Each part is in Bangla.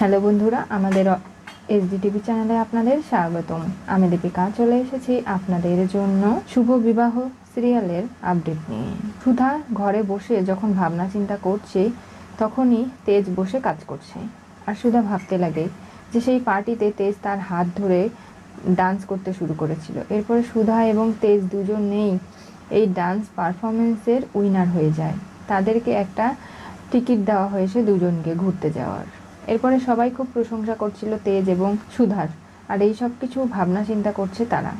হ্যালো বন্ধুরা, আমাদের এসডি টিভি চ্যানেলে আপনাদের স্বাগতম। আমি দীপিকা, চলে এসেছি আপনাদের জন্য শুভ বিবাহ সিরিয়ালের আপডেট নিয়ে। সুধা ঘরে বসে যখন ভাবনা চিন্তা করছে, তখনই তেজ বসে কাজ করছে। আর সুধা ভাবতে লাগে যে সেই পার্টিতে তেজ তার হাত ধরে ডান্স করতে শুরু করেছিল। এরপরে সুধা এবং তেজ দুজন নেই, এই ডান্স পারফরমেন্সের উইনার হয়ে যায়। তাদেরকে একটা টিকিট দেওয়া হয়েছে দুজনকে ঘুরতে যাওয়ার। এরপরে সবাই খুব প্রশংসা করছিল তেজ এবং সুধার, আর এই সব কিছু ভাবনা চিন্তা করছে তারা।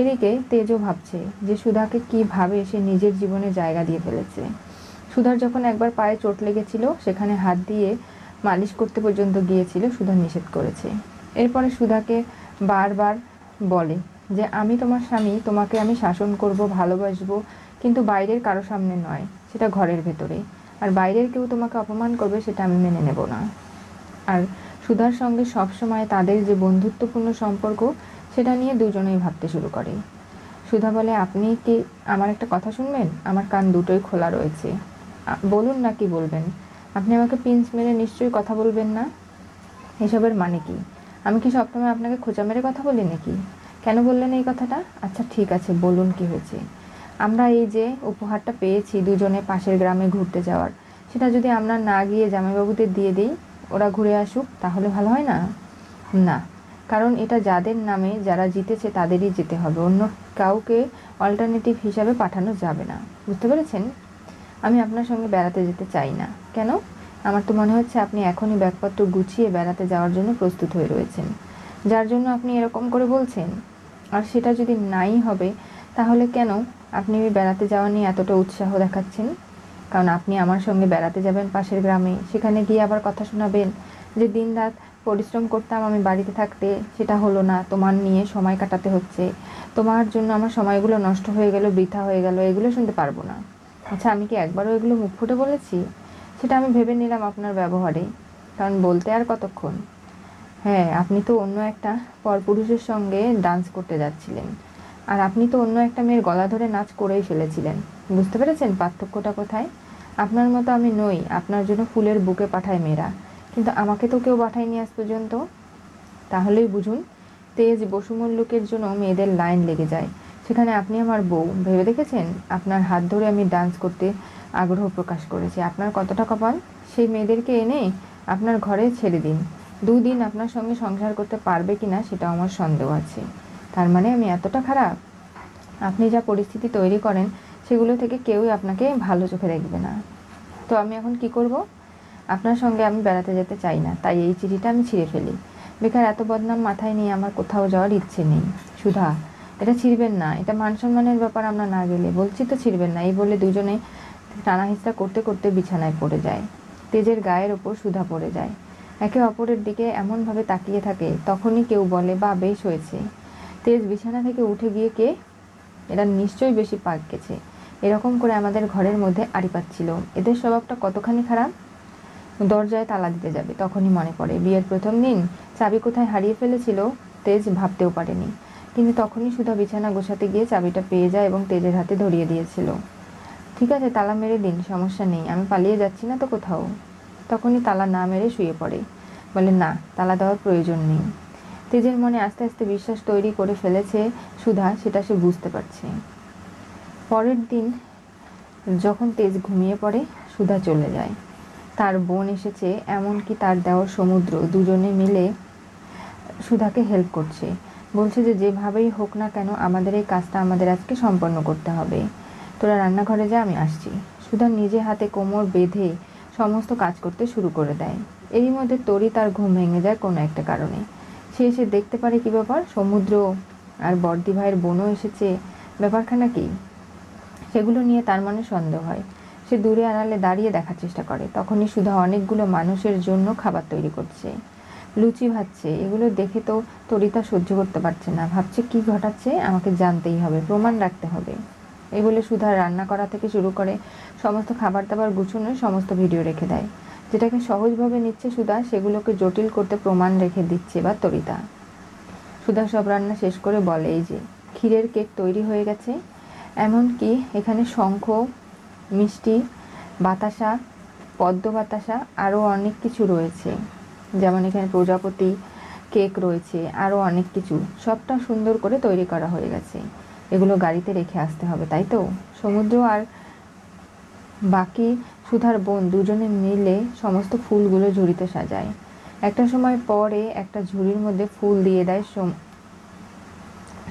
এদিকে তেজও ভাবছে যে সুধাকে কীভাবে সে নিজের জীবনে জায়গা দিয়ে ফেলেছে। সুধার যখন একবার পায়ে চোট লেগেছিল, সেখানে হাত দিয়ে মালিশ করতে পর্যন্ত গিয়েছিল, সুধা নিষেধ করেছে। এরপরে সুধাকে বারবার বলে যে, আমি তোমার স্বামী, তোমাকে আমি শাসন করব, ভালোবাসবো, কিন্তু বাইরের কারও সামনে নয়, সেটা ঘরের ভেতরে। আর বাইরের কেউ তোমাকে অপমান করবে, সেটা আমি মেনে নেব না। আর সুধার সঙ্গে সবসময় তাদের যে বন্ধুত্বপূর্ণ সম্পর্ক, সেটা নিয়ে দুজনেই ভাবতে শুরু করে। সুধা বলে, আপনি কি আমার একটা কথা শুনবেন? আমার কান দুটোই খোলা রয়েছে। বলুন না কি বলবেন? আপনি আমাকে পিঞ্চ মেরে নিশ্চয়ই কথা বলবেন না? এসবের মানে কি? আমি কি সবসময় আপনাকে খোঁচা মেরে কথা বলি নাকি? কেন বললেন এই কথাটা? আচ্ছা ঠিক আছে, বলুন কি হয়েছে? আমরা এই যে উপহারটা পেয়েছি দুজনে পাশের গ্রামে ঘুরতে যাওয়ার, সেটা যদি আমরা না গিয়ে জামাইবাবুদের দিয়ে দিই ওরা ঘুরে আসুক, তাহলে ভালো হয় না? না। কারণ এটা যাদের নামে যারা জিতেছে তাদেরই যেতে হবে, অন্য কাউকে অল্টারনেটিভ হিসাবে পাঠানো যাবে না। বুঝতে পেরেছেন? আমি আপনার সঙ্গে বেড়াতে যেতে চাই না। কেন? আমার তো মনে হচ্ছে আপনি এখনই ব্যাগপত্র গুছিয়ে বেড়াতে যাওয়ার জন্য প্রস্তুত হয়ে রয়েছেন। যার জন্য আপনি এরকম করে বলছেন। আর সেটা যদি নাই হবে, তাহলে কেন আপনি বেড়াতে যাওয়া নিয়ে এতটা উৎসাহ দেখাচ্ছেন? কারণ আপনি আমার সঙ্গে বেড়াতে যাবেন পাশের গ্রামে। সেখানে গিয়ে আবার কথা শোনাবেন যে, দিন রাত পরিশ্রম করতাম আমি বাড়িতে থাকতে, সেটা হলো না। তোমার নিয়ে সময় কাটাতে হচ্ছে। তোমার জন্য আমার সময়গুলো নষ্ট হয়ে গেল, বৃথা হয়ে গেল, এগুলো শুনতে পারব না। আচ্ছা আমি কি একবারও এগুলো মুখ ফুটে বলেছি? সেটা আমি ভেবে নিলাম আপনার ব্যবহারে। কারণ বলতে আর কতক্ষণ? হ্যাঁ আপনি তো অন্য একটা পরপুরুষের সঙ্গে ডান্স করতে যাচ্ছিলেন। আর আপনি তো অন্য একটা মেয়ের গলা ধরে নাচ করেই ফেলেছিলেন। বুঝতে পেরেছেন পার্থক্যটা কোথায়? আপনার মতো আমি নই, আপনার জন্য ফুলের বুকে পাঠায় মেয়েরা। কিন্তু আমাকে তো কেউ পাঠায়নি আজ পর্যন্ত। তাহলেই বুঝুন, তেজ বসুমল্লুকের জন্য মেয়েদের লাইন লেগে যায়। সেখানে আপনি আমার বউ, ভেবে দেখেছেন? আপনার হাত ধরে আমি ডান্স করতে আগ্রহ প্রকাশ করেছি। আপনার কতটা কপাল? সেই মেয়েদেরকে এনে আপনার ঘরে ছেড়ে দিন। দুদিন আপনার সঙ্গে সংসার করতে পারবে কিনা সেটাও আমার সন্দেহ আছে। তার মানে আমি এতটা খারাপ? আপনি যা পরিস্থিতি তৈরি করেন, সেগুলো থেকে কেউই আপনাকে ভালো চোখে দেখবে না। তো আমি এখন কি করব? আপনার সঙ্গে আমি বেড়াতে যেতে চাই না, তাই এই চিঠিটা আমি ছিঁড়ে ফেলি। বেকার এত বদনাম মাথায় নিয়ে আমার কোথাও যাওয়ার ইচ্ছে নেই। সুধা, এটা ছিঁড়বেন না, এটা মান সম্মানের ব্যাপার আমরা না গেলে। বলছি তো ছিঁড়বেন না, এই বলে দুজনে টানা হিস্তা করতে করতে বিছানায় পড়ে যায়। তেজের গায়ের ওপর সুধা পড়ে যায়। একে অপরের দিকে এমনভাবে তাকিয়ে থাকে, তখনই কেউ বলে বা বেশ হয়েছে। তেজ বিছানা থেকে উঠে গিয়ে কে? এরা নিশ্চয়ই বেশি পাক গেছে। এরকম করে আমাদের ঘরের মধ্যে আড়ি পাচ্ছিল। এদের স্বভাবটা কতখানি খারাপ? দরজায় তালা দিতে যাবে, তখনই মনে পড়ে। বিয়ের প্রথম দিন চাবি কোথায় হারিয়ে ফেলেছিল, তেজ ভাবতেও পারেনি। কিন্তু তখনই সুধা বিছানা গোছাতে গিয়ে চাবিটা পেয়ে যায় এবং তেজের হাতে ধরিয়ে দিয়েছিল। ঠিক আছে, তালা মেরে দিন, সমস্যা নেই, আমি পালিয়ে যাচ্ছি না তো কোথাও? তখনই তালা না মেরে শুয়ে পড়ে। বলে, না, তালা দেওয়ার প্রয়োজন নেই। তেজের মনে আস্তে আস্তে বিশ্বাস তৈরি করে ফেলেছে সুধা, সেটা সে বুঝতে পারছে। পরের দিন যখন তেজ ঘুমিয়ে পড়ে, সুধা চলে যায়। তার বোন এসেছে, এমনকি তার দেওয়ার সমুদ্র, দুজনে মিলে সুধাকে হেল্প করছে। বলছে যে, যেভাবেই হোক না কেন, আমাদের এই কাজটা আমাদের আজকে সম্পন্ন করতে হবে। তোরা রান্নাঘরে যা, আমি আসছি। সুধা নিজে হাতে কোমর বেঁধে সমস্ত কাজ করতে শুরু করে দেয়। এরই মধ্যে তরি তার ঘুম ভেঙে যায় কোনো একটা কারণে। সে এসে দেখতে পারে কি ব্যাপার? সমুদ্র আর বর্দি ভাইয়ের বোনও এসেছে। ব্যাপারখানা কি? সেগুলো নিয়ে তার মনে সন্দেহ হয়। সে দূরে আড়ালে দাঁড়িয়ে দেখার চেষ্টা করে। তখনই সুধা অনেকগুলো মানুষের জন্য খাবার তৈরি করছে। লুচি ভাজছে। এগুলো দেখে তো তরিতা সহ্য করতে পারছে না। ভাবছে, কি ঘটাচ্ছে? আমাকে জানতেই হবে। প্রমাণ রাখতে হবে। এই বলে সুধা রান্না করা থেকে শুরু করে সমস্ত খাবার দাবার গুছানোর সমস্ত ভিডিও রেখে দেয়। যেটাকে সহজভাবে নিচ্ছে সুধা, সেগুলোকে জটিল করতে প্রমাণ রেখে দিচ্ছে বা তরিতা। সুধা সব রান্না শেষ করে বলে, এই যে, ক্ষীরের কেক তৈরি হয়ে গেছে। এমনকি এখানে শঙ্খ, মিষ্টি, বাতাসা, পদ্ম বাতাসা আরও অনেক কিছু রয়েছে। যেমন এখানে প্রজাপতি কেক রয়েছে, আরও অনেক কিছু। সবটা সুন্দর করে তৈরি করা হয়ে গেছে। এগুলো গাড়িতে রেখে আসতে হবে, তাই তো? সমুদ্র আর বাকি সুধার বোন দুজনে মিলে সমস্ত ফুলগুলো ঝুড়িতে সাজায়। একটা সময় পরে একটা ঝুড়ির মধ্যে ফুল দিয়ে দেয় সম-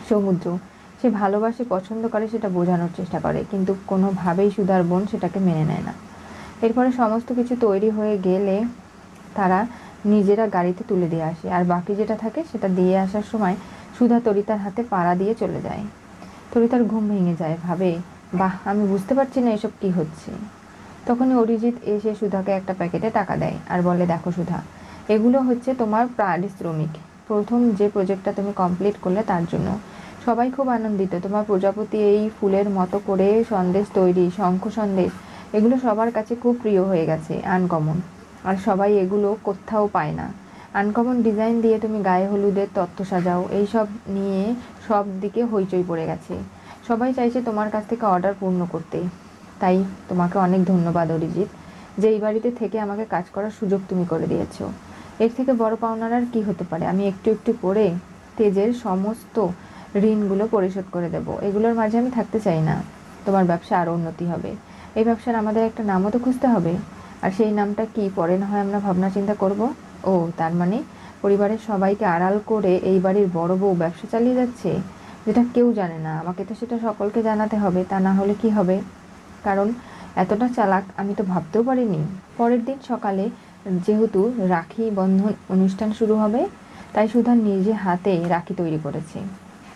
সমুদ্র। সে ভালোবাসে, পছন্দ করে সেটা বোঝানোর চেষ্টা করে, কিন্তু কোনোভাবেই সুধার বোন সেটাকে মেনে নেয় না। এরপরে সমস্ত কিছু তৈরি হয়ে গেলে তারা নিজেরা গাড়িতে তুলে দিয়ে আসে, আর বাকি যেটা থাকে সেটা দিয়ে আসার সময় সুধা তরিতার হাতে পাড়া দিয়ে চলে যায়। তরিতার ঘুম ভেঙে যায়, ভাবে, বাহ, আমি বুঝতে পারছি না এসব কি হচ্ছে। তখনই অরিজিৎ এসে সুধাকে একটা প্যাকেটে টাকা দেয় আর বলে, দেখো সুধা, এগুলো হচ্ছে তোমার পারিশ্রমিক প্রথম যে প্রজেক্টটা তুমি কমপ্লিট করলে তার জন্য। সবাই খুব আনন্দিত। তোমার প্রজাপতি এই ফুলের মতো করে সন্দেশ তৈরি, শঙ্খ সন্দেশ, এগুলো সবার কাছে খুব প্রিয় হয়ে গেছে আনকমন আর সবাই এগুলো কোথাও পায় না। আনকমন ডিজাইন দিয়ে তুমি গায়ে হলুদের তত্ত্ব সাজাও এই সব নিয়ে সব দিকে হইচই পড়ে গেছে। সবাই চাইছে তোমার কাছ থেকে অর্ডার পূর্ণ করতে। তাই তোমাকে অনেক ধন্যবাদ, অরিজিৎ। যে এই বাড়িতে থেকে আমাকে কাজ করার সুযোগ তুমি করে দিয়েছ। এর থেকে বড় পাওনার আর কি হতে পারে? আমি একটু একটু করে তেজের সমস্ত ঋণগুলো পরিশোধ করে দেব। এগুলোর মাঝে আমি থাকতে চাই না। তোমার ব্যবসা আরও উন্নতি হবে। এই ব্যবসার আমাদের একটা নামও তো খুঁজতে হবে। আর সেই নামটা কি পরে না হয় আমরা ভাবনা চিন্তা করব? ও, তার মানে পরিবারের সবাইকে আড়াল করে এই বাড়ির বড় বউ ব্যবসা চালিয়ে যাচ্ছে? যেটা কেউ জানে না। আমাকে তো সেটা সকলকে জানাতে হবে। তা না হলে কি হবে? কারণ এতটা চালাক আমি তো ভাবতেও পারিনি। পরের দিন সকালে যেহেতু রাখি বন্ধন অনুষ্ঠান শুরু হবে, তাই সুধা নিজে হাতে রাখি তৈরি করেছে।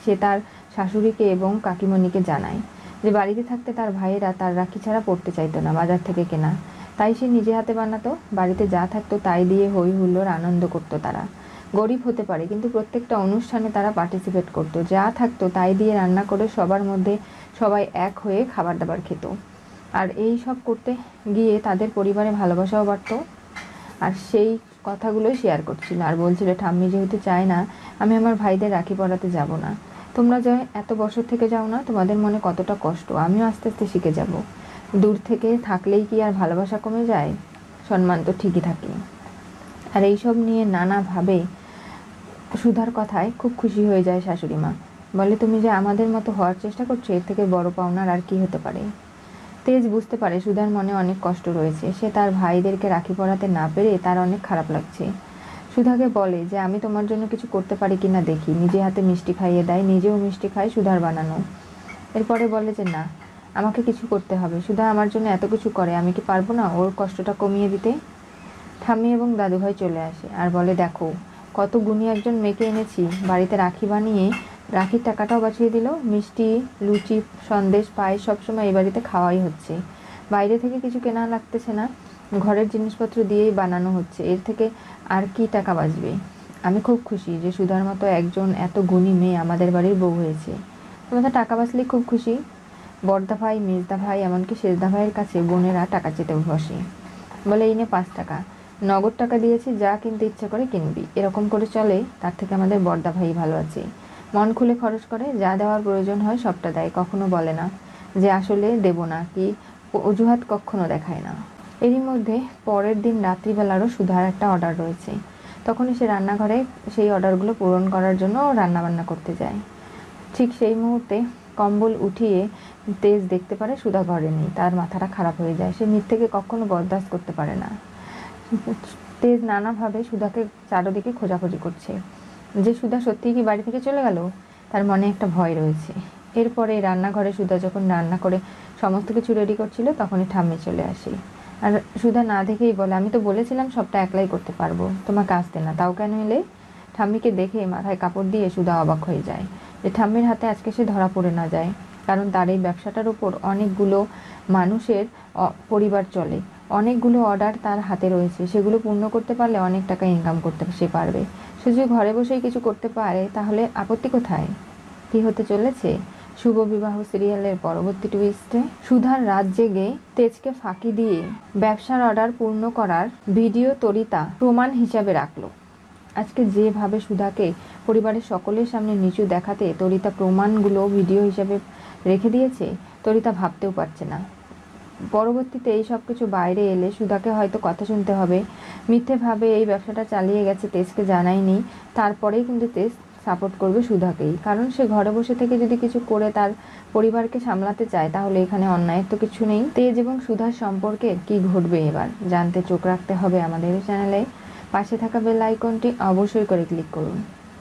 সে তার শাশুড়িকে এবং কাকিমণিকে জানায় যে বাড়িতে থাকতে তার ভাইয়েরা তার রাখি ছাড়া পড়তে চাইতো না বাজার থেকে কেনা। তাই সে নিজে হাতে বানাতো, বাড়িতে যা থাকতো তাই দিয়ে হই হুল্লোর আনন্দ করতো তারা। গরিব হতে পারে, কিন্তু প্রত্যেকটা অনুষ্ঠানে তারা পার্টিসিপেট করতো। যা থাকতো তাই দিয়ে রান্না করে সবার মধ্যে সবাই এক হয়ে খাবার দাবার খেত। আর এই সব করতে গিয়ে তাদের পরিবারে ভালোবাসাও বাড়তো। আর সেই কথাগুলোই শেয়ার করছিল। আর বলছিল, ঠাম্মি যেহেতু চায় না, আমি আমার ভাইদের রাখি পড়াতে যাব না। তোমরা যে এত বছর থেকে যাও না, তোমাদের মনে কতটা কষ্ট। আমিও আস্তে আস্তে শিখে যাব। দূর থেকে থাকলেই কি আর ভালোবাসা কমে যায়? সম্মান তো ঠিকই থাকে। আর এইসব নিয়ে নানাভাবে সুধার কথায় খুব খুশি হয়ে যায় শাশুড়ি মা বলে, তুমি যে আমাদের মতো হওয়ার চেষ্টা করছ, এর থেকে বড় পাওনার আর কি হতে পারে? তেজ বুঝতে পারে সুধার মনে অনেক কষ্ট রয়েছে। সে তার ভাইদেরকে রাখি পড়াতে না পেরে তার অনেক খারাপ লাগছে। সুধাকে বলে যে, আমি তোমার জন্য কিছু করতে পারি কি না দেখি। নিজে হাতে মিষ্টি খাইয়ে দেয়, নিজেও মিষ্টি খায় সুধার বানানো। এরপরে বলে যে, না, আমাকে কিছু করতে হবে। সুধা আমার জন্য এত কিছু করে, আমি কি পারব না ওর কষ্টটা কমিয়ে দিতে? ঠাম্মি এবং দাদুভাই চলে আসে আর বলে, দেখো, কত গুণী একজন মেয়েকে এনেছি, বাড়িতে রাখি বানিয়ে রাখির টাকাটাও বাঁচিয়ে দিল। মিষ্টি, লুচি, সন্দেশ, পায়েস সবসময় এই বাড়িতে খাওয়াই হচ্ছে। বাইরে থেকে কিছু কেনা লাগতেছে না। ঘরের জিনিসপত্র দিয়েই বানানো হচ্ছে। এর থেকে আর কি টাকা বাঁচবে? আমি খুব খুশি যে সুধার মতো একজন এত গুণী মেয়ে আমাদের বাড়ির বউ হয়েছে। তোমাদের টাকা বাঁচলেই খুব খুশি। বর্দা ভাই, মেজদা ভাই, এমনকি শেষদা ভাইয়ের কাছে বোনেরা টাকা চেতে বসে। বলে, এই নে পাঁচ টাকা। নগদ টাকা দিয়েছি, যা কিনতে ইচ্ছে করে কিনবি। এরকম করে চলে, তার থেকে আমাদের বর্দা ভাই ভালো আছে। মন খুলে খরচ করে, যা দেওয়ার প্রয়োজন হয় সবটা দেয়, কখনো বলে না যে আসলে দেব না, কি অজুহাত কখনো দেখায় না। এরই মধ্যে পরের দিন রাত্রিবেলারও সুধার একটা অর্ডার রয়েছে। তখনই সে রান্নাঘরে সেই অর্ডারগুলো পূরণ করার জন্য রান্নাবান্না করতে যায়। ঠিক সেই মুহূর্তে কম্বল উঠিয়ে তেজ দেখতে পারে সুধা ঘরে নেই, তার মাথাটা খারাপ হয়ে যায়। সে থেকে কখনো বরদাস্ত করতে পারে না। তেজ নানাভাবে সুধাকে চারোদিকে খোঁজাখুঁজি করছে। যে সুধা সত্যিই কি বাড়ি থেকে চলে গেল? তার মনে একটা ভয় রয়েছে। এরপরে রান্নাঘরে সুধা যখন রান্না করে সমস্ত কিছু রেডি করছিল, তখনই ঠাম্মি চলে আসি। আর সুধা না দেখেই বলে, আমি তো বলেছিলাম সবটা একলাই করতে পারব। তোমাকে আসতে না, তাও কেন এলে? ঠাম্মিকে দেখে মাথায় কাপড় দিয়ে সুধা অবাক হয়ে যায় যে ঠাম্মির হাতে আজকে সে ধরা পড়ে না যায়, কারণ তার এই ব্যবসাটার উপর অনেকগুলো মানুষের পরিবার চলে। অনেকগুলো অর্ডার তার হাতে রয়েছে। সেগুলো পূর্ণ করতে পারলে অনেক টাকা ইনকাম করতে সে পারবে। সে যদি ঘরে বসেই কিছু করতে পারে, তাহলে আপত্তি কোথায়? কি হতে চলেছে? শুভ বিবাহ সিরিয়ালের পরবর্তী টুইস্টে সুধার রাত জেগে তেজকে ফাঁকি দিয়ে ব্যবসার অর্ডার পূর্ণ করার ভিডিও তরিতা প্রমাণ হিসাবে রাখল। আজকে যেভাবে সুধাকে পরিবারের সকলের সামনে নিচু দেখাতে তরিতা প্রমাণগুলো ভিডিও হিসাবে রেখে দিয়েছে, তরিতা ভাবতেও পারছে না। পরবর্তীতে এই সব কিছু বাইরে এলে সুধাকে হয়তো কথা শুনতে হবে। মিথ্যেভাবে এই ব্যবসাটা চালিয়ে গেছে তেজকে জানায়নি। তারপরেই কিন্তু তেজ সাপোর্ট করবে সুধাকেই। কারণ সে ঘরে বসে থেকে যদি কিছু করে তার পরিবারকে সামলাতে চায়, তাহলে এখানে অন্যায়ের তো কিছু নেই। তেজ এবং সুধার সম্পর্কে কি ঘটবে এবার? জানতে চোখ রাখতে হবে আমাদের চ্যানেলে পাশে থাকা বেল আইকনটি অবশ্যই করে ক্লিক করুন।